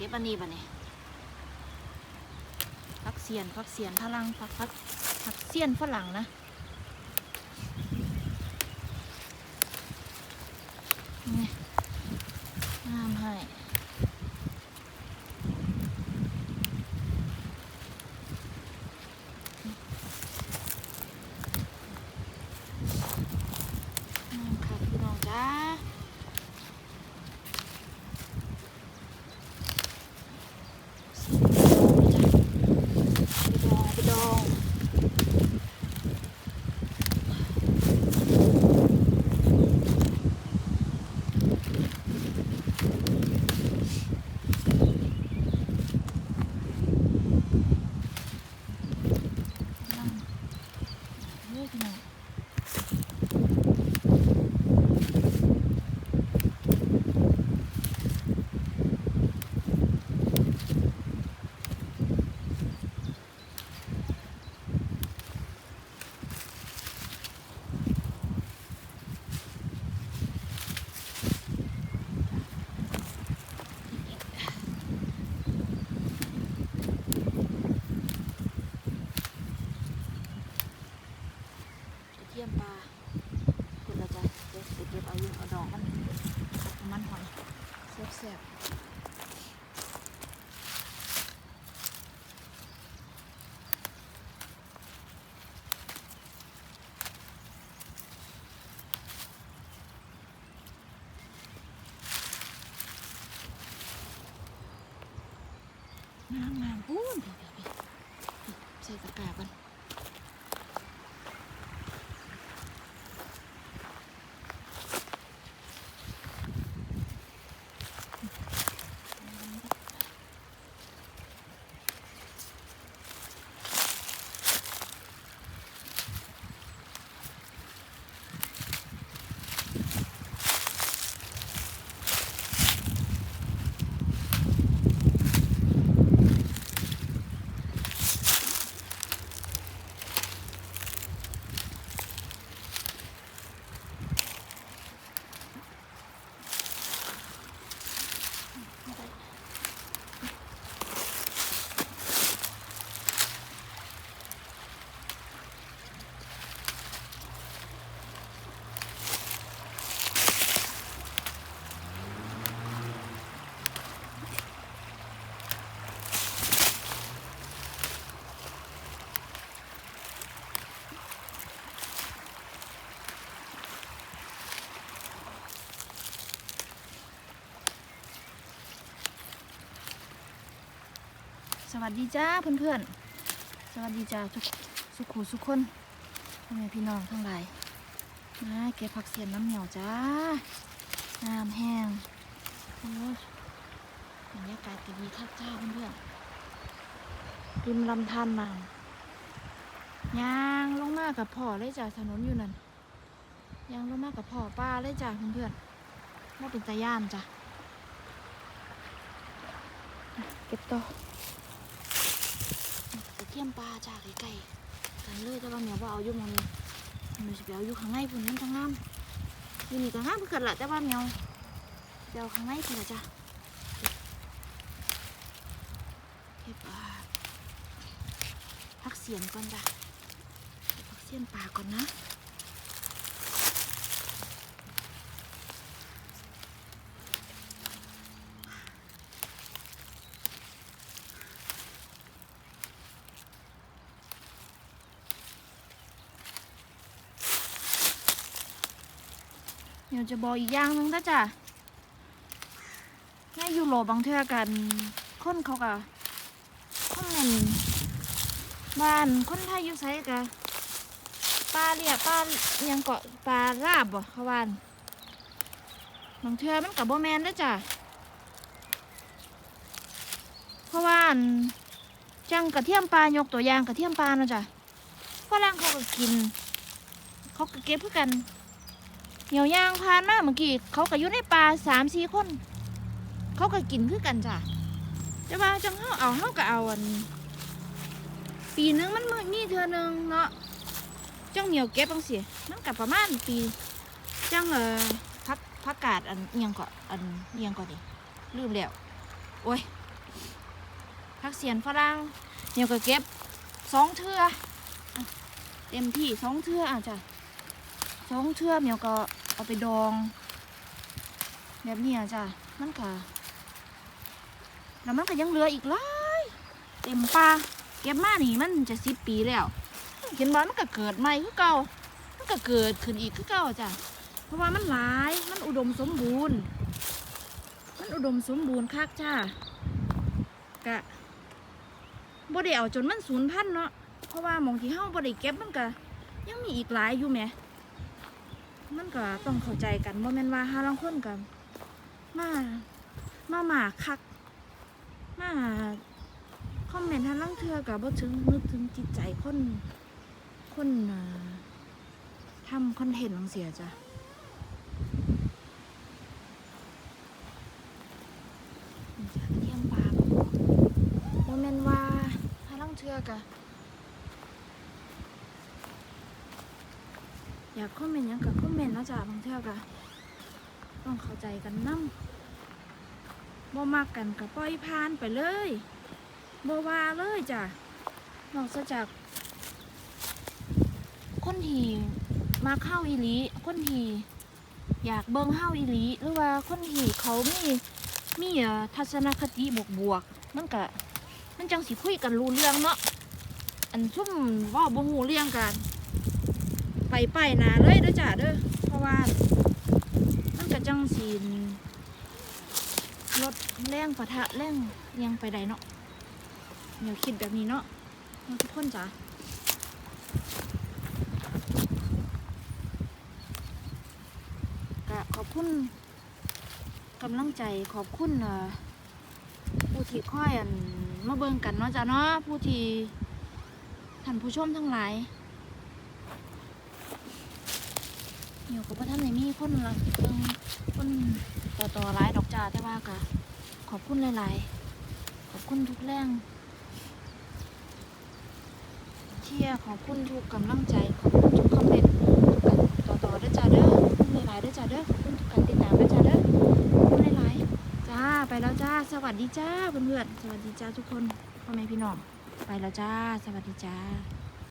เก็บอันนี้บ่เนี่ยพักเสียนพักเสียนพลังพักพักพักเสียนฝรั่งนะนี่น้ำให้ วัสดีจ้าเพื่อนๆ สวัสดีจ้าทุกสุขุสุขคนพ่อแม่พี่น้องทั้งหลายมาเก็บผักเสียนน้ำเหนียวจ้าน้ำแห้งโอ้ยบรรยากาศก็ดีคักจ้าเพื่อนๆริมลำธารมาย่างลงมากับพ่อเลยจ้าถนนอยู่นั่นย่างลงมากับพ่อป้าเลยจ้าเพื่อนๆว่าเป็นตาย่านจ้ะเก็บต่อต ทียมปลาจากไกลๆกันเลยแต่ว่าแมวว่าเอาอยู่มองนี้มันจะไปเอาอยู่ข้างในพุ่นนั่นทางน้ำอยู่นี่ก็งามเพื่อกันละแต่ว่าแมวไปเอาข้างในพุ่นละจ้ะเก็บอ่าพักเสียงก่อนจ้ะพักเสียงปลาก่อนนะ ยวจะบอกอีกอย่างหนึงนะจ้ะในยุโรปบางเทื่อกันคนเขาก็คอมเมนบ้านคนไทยอยู่ไสกะปลาเรียกปลายังเกาะปลาลาบบ่เขาวานบางเทื่อมันกับโบแมนเด้อจ้ะเพราะว่าจังกระเทียมปลายกตัวอย่างกระเทียมปลาเนาะจ้ะฝรั่งเขาก็กิน เขาก็เก็บเพื่อกัน เหนียวยางพานมาเมื่อกี้เขาก็อยู่ในป่าสามสี่คน เขาก็กินคือกันจ้ะแต่ว่าจังเฮาเอาเฮาก็เอาอัน ปีนึงมันมืมีเทื่อหนึงเนาะจังเหนียวเก็บจังสิมันกับประมาณปี จังเออพักพักกาดอันเอียงก็อันเอียงก็ดิลืมแล้วโอ้ยผักเสียนฝรั่งเดี๋ยวก็เก็บสองเทืออะเต็มที่สองเทืออะจ้ะสองเทือเมียวก็ เอาไปดอง แบบนี้อะจ้ะมันก็แล้วมันก็ยังเหลืออีกหลายเต็มป่าเก็บมานี่มันจะสิบปีแล้ว เห็นบ่มันก็เกิดใหม่คือเก่ามันก็เกิดขึ้นอีกคือเก่าจ้ะเพราะว่ามันหลายมันอุดมสมบูรณ์ มันอุดมสมบูรณ์คักจ้ากะบ่ได้เอาจนมันสูญพันธุ์เนาะเพราะว่าหมองที่เฮาบ่ได้เก็บมันก็ยังมีอีกหลายอยู่แหม มันก็ต้องเข้าใจกันบ่แม่นว่าหาลางคนก็มามาหมาคัก มาคอมเมนต์หาลางเทือก็บ่ถึงนึกถึงจิตใจคนคนอ่าทำคอนเทนต์จังเสียจ้ะเที่ยงปลาโมเมนว่าถ้าลังเทือกะ อยากคอมเมนต์ยังกับคอมเมนต์นะจ้ะบางเทือกะต้องเข้าใจกันนำบ่มักกันกับปล่อยผ่านไปเลยบ่ว่าเลยจ้ะนอกจาก คนที่มาเข้าอีลีคนที่อยากเบิ่งเฮาอีลีหรือว่าคนที่เขามีมีทัศนคติบวกบวกมันก็มันจังสิคุยกันรู้เรื่องเนาะอันซุ่มว่าบ่ฮู้เรื่องกัน ไปไปนาเลยเด้อจ้าเด้อเพราะว่ามันก็จังสิลดแรงปะทะแรงยังไปได้เนาะเดี๋ยวคิดแบบนี้เนาะเนาะทุกคนจ้ะก็ขอบคุณกำลังใจขอบคุณเอ่อผู้ที่คอยอันมาเบิ่งกันเนาะจ้ะเนาะผู้ที่ท่านผู้ชมทั้งหลายเดี๋ ยวกับพ่ท่านไหนมีคนละเบิ่งคนต่อต่อหลายดอกจ้าแต่ว่าก็ขอบคุณหลาย ๆ ขอบคุณทุกแรงเชียร์ขอบคุณทุกกำลังใจ ขอบคุณทุกคอมเมนต์ทุกการต่อต่อด้อจ้าเด้อขอบคุณหลายๆด้อจ้าเด้อขอบคุณทุกการติดตามด้อจ้าเด้อไม่ไรจ้าไปแล้วจ้า สวัสดีจ้าเพื่อนๆสวัสดีจ้าทุกคนพ่อแม่พี่น้องไปแล้วจ้า สวัสดีจ้า